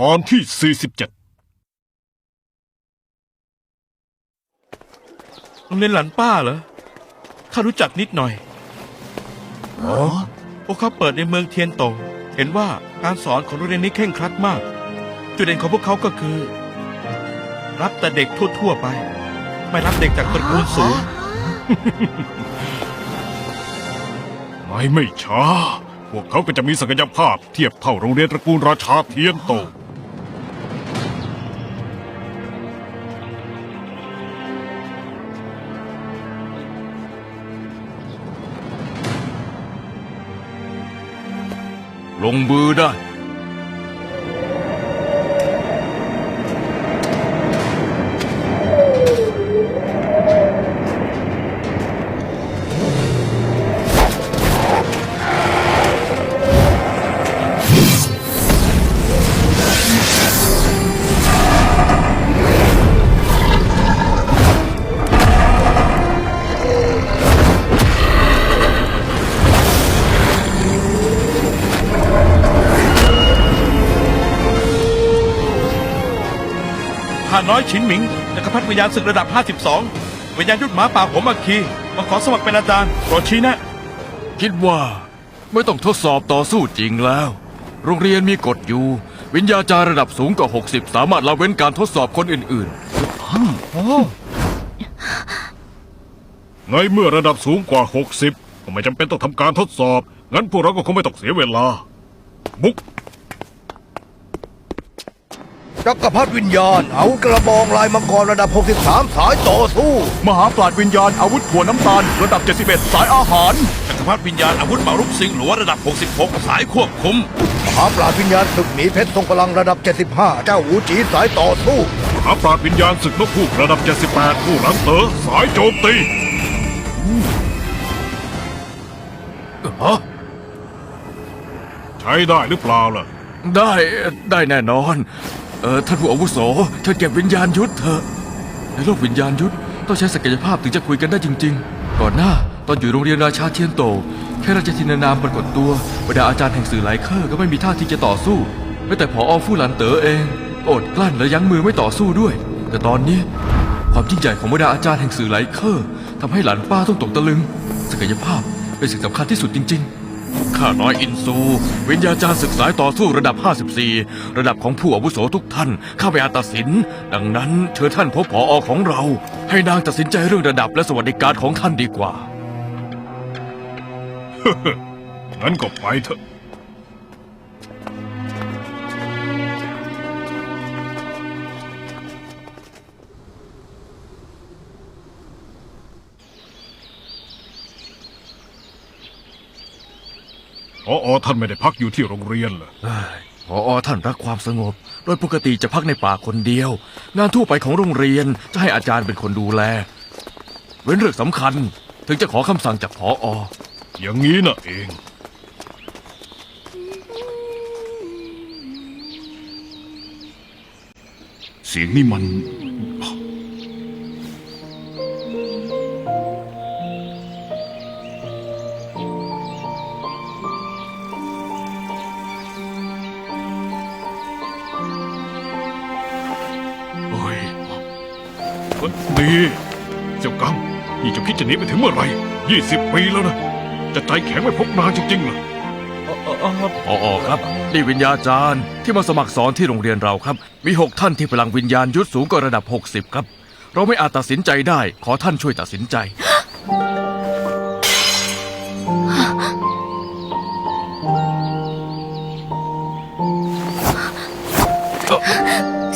ตอนที่ 47โรงเรียนหลานป้าเหรอ ข้ารู้จักนิดหน่อย อ๋อ พวกเขาเปิดในเมืองเทียนโตง เห็นว่าการสอนของโรงเรียนนี้เคร่งครัดมาก จุดเด่นของพวกเขาก็คือ รับแต่เด็กทั่ว ๆ ไป ไม่รับเด็กจากตระกูลสูง ไม่ไม่ช้า พวกเขาก็จะมีศักยภาพเทียบเท่าโรงเรียนตระกูลราชาเทียนโต ลงมื น้อยฉินหมิงจักรพรรดิวิญญาณศึกระดับ 52 วิญญาณยุทธหมาป่าผมอัคคีมาขอสมัครเป็นอาจารย์โปรดชี้แนะคิดว่าไม่ต้องทดสอบต่อสู้จริงแล้ว โรงเรียนมีกฎอยู่ วิญญาจารย์ระดับสูงกว่า 60 สามารถละเว้นการทดสอบคนอื่นในเมื่อระดับสูงกว่า 60 ก็ไม่จำเป็นต้องทำการทดสอบ งั้นพวกเราก็คงไม่ต้องเสียเวลา บุก จักรพรรดิวิญญาณเอากระบองลายมังกรระดับ 63 สายต่อสู้ๆมหาปราดวิญญาณอาวุธถั่วน้ำตาลระดับ 71 สายอาหาร จักรพรรดิวิญญาณอาวุธเหมารุกสิงหลัวระดับ 66 สายควบคุม มหาปราดวิญญาณศึกหมีเพชรทรงพลังระดับ 75 เจ้าหูจีสายต่อสู้ มหาปราดวิญญาณศึกนกพูกระดับ 78 ผู้หลังเต๋อสายโจมตีฮะใช้ได้หรือเปล่าล่ะ ได้ได้แน่นอน เออท่านผู้อาวุโสเชิญเก็บวิญญาณยุทธเถอะในโลกวิญญาณยุทธต้องใช้ศักยภาพถึงจะคุยกันได้จริง ๆ ก่อนหน้าตอนอยู่โรงเรียนราชาเทียนโต แค่ราชทินานามปรากฏตัวบรรดาอาจารย์แห่งสื่อหลายเคอร์ก็ไม่มีท่าที่จะต่อสู้แม้แต่ผออฟู่หลันเต๋อเองก็อดกลั้นและยั้งมือไม่ต่อสู้ด้วย แต่ตอนนี้ความยิ่งใหญ่ของบรรดาอาจารย์แห่งสื่อหลายเคอร์ทำให้หลานป้าต้องตกตะลึง ศักยภาพเป็นสิ่งสำคัญที่สุดจริง ๆ ข้าน้อยอินซู วิญญาจารย์ศึกษายต่อสู้ระดับ 54 ระดับของผู้อาวุโสทุกท่าน ข้าไปอาตัดสิน ดังนั้นเชิญท่านพบผออของเรา ให้นางตัดสินใจเรื่องระดับและสวัสดิการของท่านดีกว่า งั้นก็ไปเถอะ ออท่านไม่ได้พักอยู่ที่โรงเรียนเหรอพออท่านรักความสงบ โดยปกติจะพักในป่าคนเดียว งานทั่วไปของโรงเรียนจะให้อาจารย์เป็นคนดูแล เว้นเรื่องสำคัญ ถึงจะขอคำสั่งจากพอออย่างนี้น่ะเอง เสียงนี่มัน นี่เจ้ากังนี่เจะคิดจะหนีไปถึงเมื่อไหร่ยี่สิบปีแล้วนะ จะใจแข็งไม่พบนานจริงๆเหรอพออครับ นี่วิญญาจารย์ที่มาสมัครสอนที่โรงเรียนเราครับ มีหกท่านที่พลังวิญญาณยุทธสูงกว่าระดับ 60 ครับ เราไม่อาจตัดสินใจได้ ขอท่านช่วยตัดสินใจ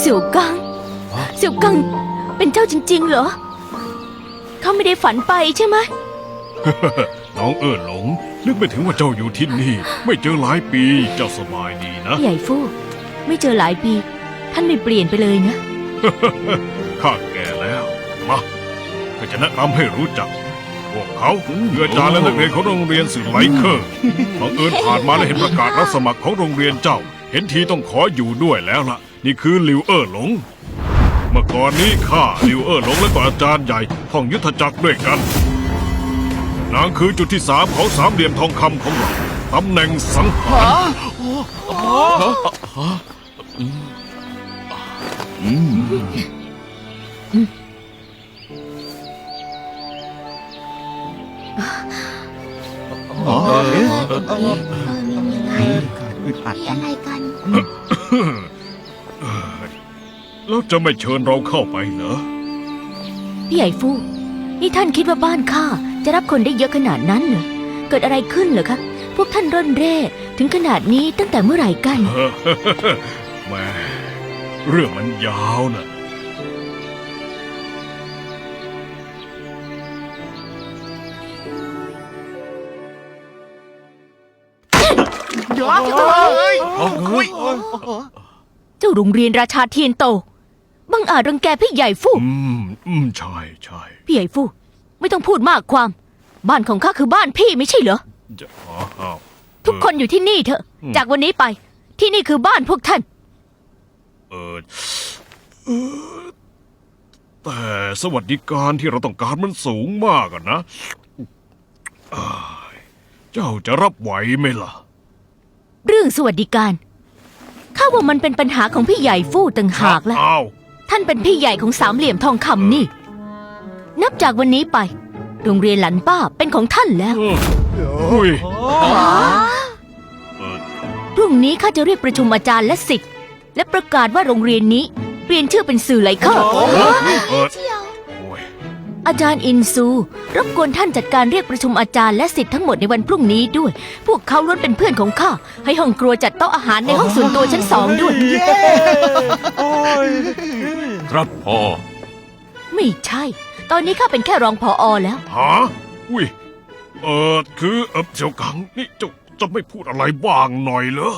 เสี่ยวกัง เสี่ยวกัง เป็นเจ้าจริง ๆ เหรอ เขาไม่ได้ฝันไปใช่ไหม น้องเอิญหลง นึกไม่ถึงว่าเจ้าอยู่ที่นี่ ไม่เจอหลายปีเจ้าสบายดีนะ ใหญ่ฟู่ไม่เจอหลายปี ท่านไม่เปลี่ยนไปเลยนะ ข้าแก่แล้วมาข้าจะแนะนำให้รู้จัก พวกเขาคืออาจารย์และนักเรียนของโรงเรียนสื่อไลเคอร์บังเอิญผ่านมาและเห็นประกาศรับสมัครของโรงเรียนเจ้า เห็นทีต้องขออยู่ด้วยแล้วล่ะ นี่คือลิวเออร์หลงเมื่อก่อนนี้ข้าลิวเออร์หลงและก็อาจารย์ใหญ่ท่องยุทธจักรด้วยกัน นางคือจุดที่สามของสามเหลี่ยมทองคำของเราตำแหน่งสังหารเออมีอะไรกัน แล้วจะไม่เชิญเราเข้าไปเหรอ พี่ใหญ่ฟูนี่ท่านคิดว่าบ้านข้าจะรับคนได้เยอะขนาดนั้นเหรอ เกิดอะไรขึ้นเหรอคะ พวกท่านร่อนเร่ถึงขนาดนี้ตั้งแต่เมื่อไหร่กัน แหม่เรื่องมันยาวนะเจ้าโรงเรียนราชาเทียนโต บังอาจรังแกพี่ใหญ่ฟูอืมอืมใช่ใช่พี่ใหญ่ฟูไม่ต้องพูดมากความ บ้านของข้าคือบ้านพี่ไม่ใช่เหรอ จะอ้าวทุกคนอยู่ที่นี่เถอะอืมจากวันนี้ไป ที่นี่คือบ้านพวกท่าน เออเออแต่สวัสดิการที่เราต้องการมันสูงมากอะนะอ้ายเจ้าจะรับไหวไหมล่ะ เรื่องสวัสดิการข้าว่ามันเป็นปัญหาของพี่ใหญ่ฟู่ต่างหากละอ้าว ท่านเป็นพี่ใหญ่ของสามเหลี่ยมทองคำนี่ นับจากวันนี้ไป โรงเรียนหลันป้าเป็นของท่านแล้วเอออุ้ยเออพรุ่งนี้ข้าจะเรียกประชุมอาจารย์และสิทธิ์และประกาศว่าโรงเรียนนี้ เปลี่ยนชื่อเป็นสื่อไหลเคอร์เออเออโอ้ย อาจารย์อินซู รบกวนท่านจัดการเรียกประชุมอาจารย์และสิทธิ์ทั้งหมดในวันพรุ่งนี้ด้วย พวกเขาล้วนเป็นเพื่อนของข้า ให้ห้องครัวจัดโต๊ะอาหารในห้องส่วนตัวชั้นสองด้วย ครับพ่อไม่ใช่ ตอนนี้ข้าเป็นแค่รองพออแล้ว ฮะอุ้ยเออคือเออเจ้ากังนี่เจ้าจะไม่พูดอะไรบ้างหน่อยเหรอ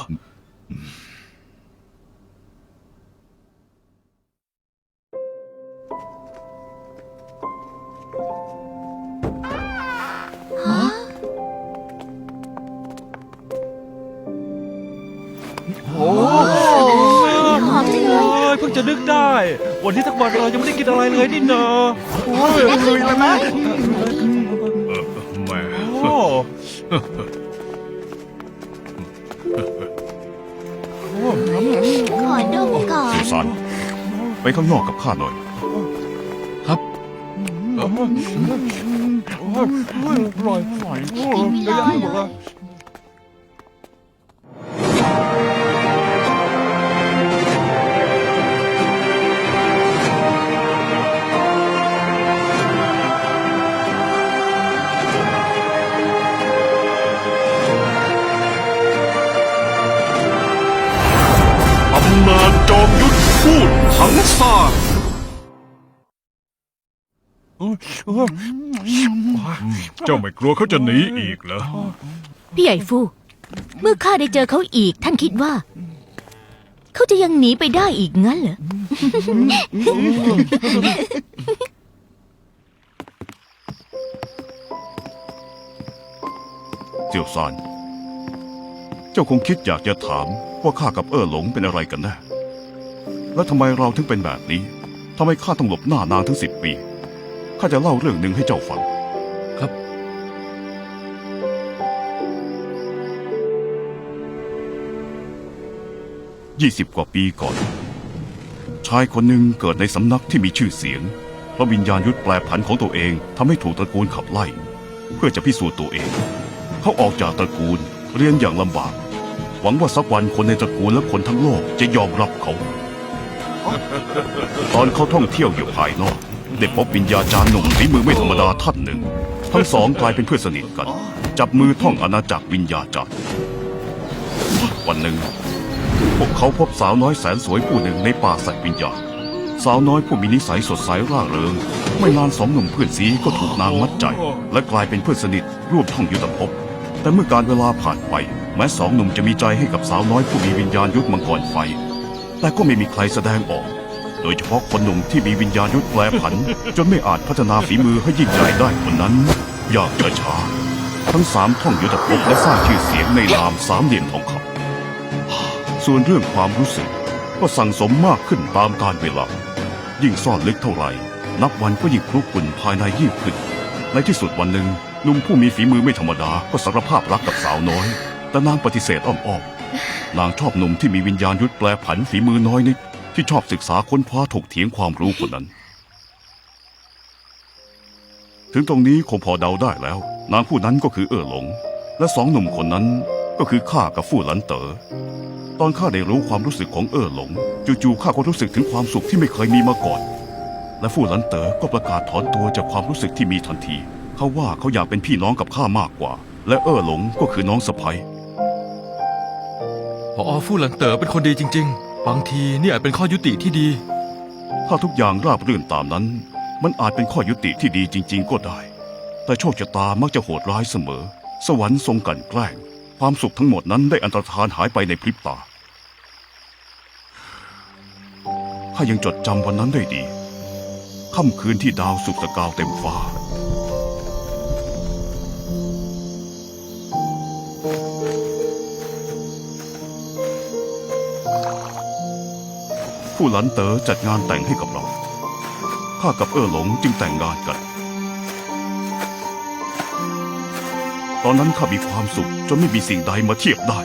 จะนึกได้ วันนี้ทั้งวันเรายังไม่ได้กินอะไรเลยนี่เนอะโอ้ยเออแหม่โอ้ขอดมก่อนสุสานไปข้างนอกกับข้าหน่อย ครับโอ้ยโอ้ยอร่อยอร่อยโอ้ยเยอะแยะไปหมดเลย เจ้าไม่กลัวเขาจะหนีอีกเหรอ พี่ใหญ่ฟู เมื่อข้าได้เจอเขาอีก ท่านคิดว่า เขาจะยังหนีไปได้อีกงั้นเหรอ เจียวซาน เจ้าคงคิดอยากจะถามว่าข้ากับเอ้อหลงเป็นอะไรกันแน่แล้วทำไมเราถึงเป็นแบบนี้ทำไมข้าต้องหลบหน้านางถึงสิบปี ข้าจะเล่าเรื่องหนึ่งให้เจ้าฟัง ครับ ยี่สิบกว่าปีก่อน ชายคนหนึ่งเกิดในสำนักที่มีชื่อเสียง เพราะวิญญาณยุทธแปลผันของตัวเองทำให้ถูกตระกูลขับไล่ เพื่อจะพิสูจน์ตัวเอง เขาออกจากตระกูลเรียนอย่างลำบาก หวังว่าสักวันคนในตระกูลและคนทั้งโลกจะยอมรับเขา ตอนเขาท่องเที่ยวอยู่ภายนอก ได้พบวิญญาจารย์หนุ่มฝีมือไม่ธรรมดาท่านหนึ่ง ทั้งสองกลายเป็นเพื่อนสนิทกัน จับมือท่องอาณาจักรวิญญาจารย์ วันหนึ่ง พวกเขาพบสาวน้อยแสนสวยผู้หนึ่งในป่าสัตว์วิญญาณ สาวน้อยผู้มีนิสัยสดใสร่าเริง ไม่นานสองหนุ่มเพื่อนซีก็ถูกนางมัดใจ และกลายเป็นเพื่อนสนิทร่วมท่องยุทธภพ แต่เมื่อการเวลาผ่านไป แม้สองหนุ่มจะมีใจให้กับสาวน้อยผู้มีวิญญาณยุทธมังกรไฟ แต่ก็ไม่มีใครแสดงออก โดยเฉพาะคนหนุ่มที่มีวิญญาณยุทธแปรผัน จนไม่อาจพัฒนาฝีมือให้ยิ่งใหญ่ได้คนนั้น ยากจะช้าทั้งสามท่องยุทธภพและสร้างชื่อเสียงในนามสามเหลี่ยมทองคำส่วนเรื่องความรู้สึกก็สั่งสมมากขึ้นตามกาลเวลา ยิ่งซ่อนลึกเท่าไหร่ นับวันก็ยิ่งคลุกคลุนภายในยิ่งขึ้น ในที่สุดวันหนึ่งหนุ่มผู้มีฝีมือไม่ธรรมดาก็สารภาพรักกับสาวน้อย แต่นางปฏิเสธอ้อมนางชอบหนุ่มที่มีวิญญาณยุทธแปลผันฝีมือน้อยนิด ที่ชอบศึกษาค้นคว้าถกเถียงความรู้คนนั้น ถึงตรงนี้คงพอเดาได้แล้ว นางผู้นั้นก็คือเอ๋อหลง และสองหนุ่มคนนั้นก็คือข้ากับฟู่หลันเต๋อตอนข้าได้รู้ความรู้สึกของเอ๋อหลงจู่ๆข้าก็รู้สึกถึงความสุขที่ไม่เคยมีมาก่อน และฟู่หลันเต๋อก็ประกาศถอนตัวจากความรู้สึกที่มีทันที เขาว่าเขาอยากเป็นพี่น้องกับข้ามากกว่า และเอ๋อหลงก็คือน้องสะใภ้พอฟู่หลันเต๋อเป็นคนดีจริง ๆ บางทีนี่อาจเป็นข้อยุติที่ดี ถ้าทุกอย่างราบรื่นตามนั้น มันอาจเป็นข้อยุติที่ดีจริง ๆ ก็ได้ แต่โชคชะตามักจะโหดร้ายเสมอ สวรรค์ทรงกลันแกล้ง ความสุขทั้งหมดนั้นได้อันตรธานหายไปในพริบตา ข้ายังจดจำวันนั้นได้ดี ค่ำคืนที่ดาวสุกสกาวเต็มฟ้า ผู้หลันเต๋อจัดงานแต่งให้กับเรา ข้ากับเอ๋อหลงจึงแต่งงานกัน ตอนนั้นข้ามีความสุขจนไม่มีสิ่งใดมาเทียบได้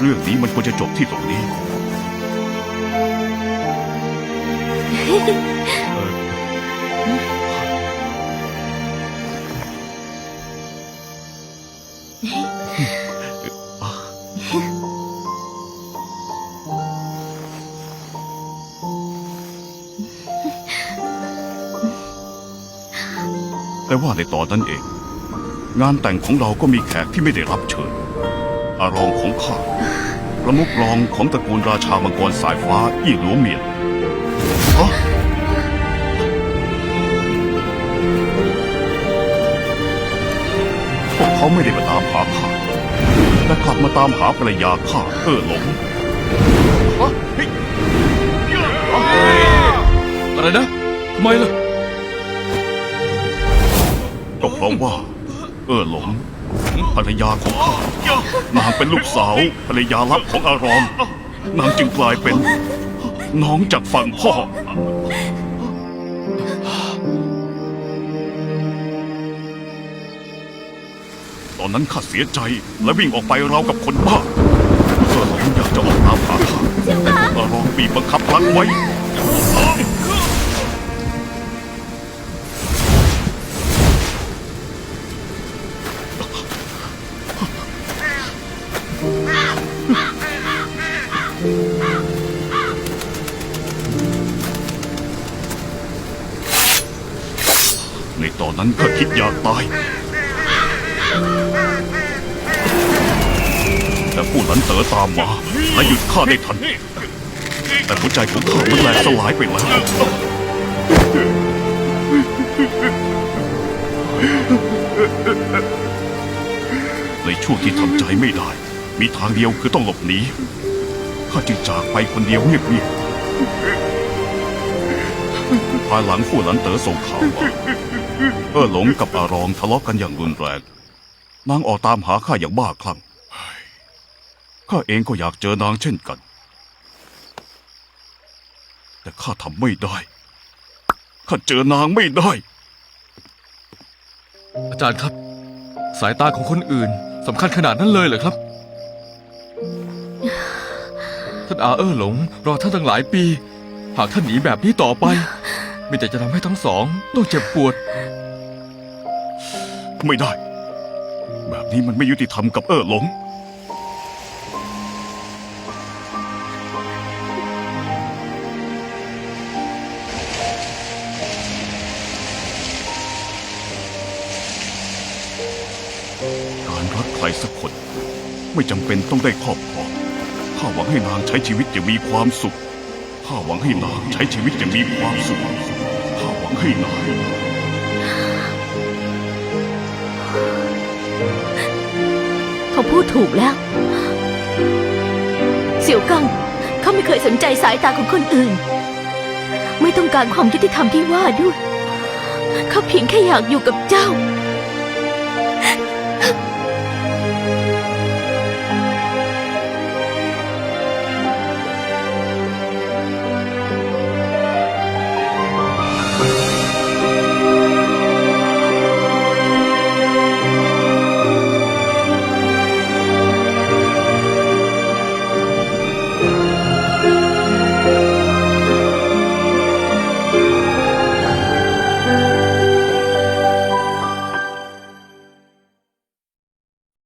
เรื่องนี้มันควรจะจบที่ตรงนี้ แต่ว่าในตอนนั้นเอง งานแต่งของเราก็มีแขกที่ไม่ได้รับเชิญ อารองของข้าประมุขรองของตระกูลราชามังกรสายฟ้าอี้หลัวเมียนฮะพวกเขาไม่ได้มาตามหาข้าแต่กลับมาตามหาภรรยาข้าเออหลงฮะเฮยอะไรนะทำไมล่ะ เพราะว่า เออหลงภรรยาของข้านางเป็นลูกสาวภรรยาลับของอารอม นางจึงกลายเป็น น้องจากฝั่งพ่อ ตอนนั้นข้าเสียใจและวิ่งออกไปราวกับคนบ้าเออหลงอยากจะออกตามหาข้าอารองบีบบังคับรักไว้ ในตอนนั้นข้าคิดอยากตาย แต่ผู้หลันเต๋อตามมาและหยุดข้าได้ทัน แต่หัวใจของข้ามันแหลกสลายไปแล้วในช่วงที่ทำใจไม่ได้ มีทางเดียวคือต้องหลบหนีข้าจึงจากไปคนเดียวเงียบๆภายหลังผู้หลันเต๋อส่งข่าวว่า เออหลงกับอารองทะเลาะกันอย่างรุนแรง นางออกตามหาข้าอย่างบ้าคลั่งข้าเองก็อยากเจอนางเช่นกัน แต่ข้าทำไม่ได้ ข้าเจอนางไม่ได้ อาจารย์ครับ สายตาของคนอื่นสำคัญขนาดนั้นเลยเหรอครับ ท่านอาเออหลง รอท่านตั้งหลายปี หากท่านหนีแบบนี้ต่อไป มีแต่จะทำให้ทั้งสองต้องเจ็บปวด ไม่ได้ แบบนี้มันไม่ยุติธรรมกับเออหลง การรักใครสักคน ไม่จำเป็นต้องได้ครอบครองข้าหวังให้นางใช้ชีวิตอย่างมีความสุข ข้าหวังให้นางใช้ชีวิตอย่างมีความสุขข้าหวังให้นางเขาพูดถูกแล้ว เสี่ยวกังเขาไม่เคยสนใจสายตาของคนอื่น ไม่ต้องการความยุติธรรมที่ว่าด้วย เขาเพียงแค่อยากอยู่กับเจ้า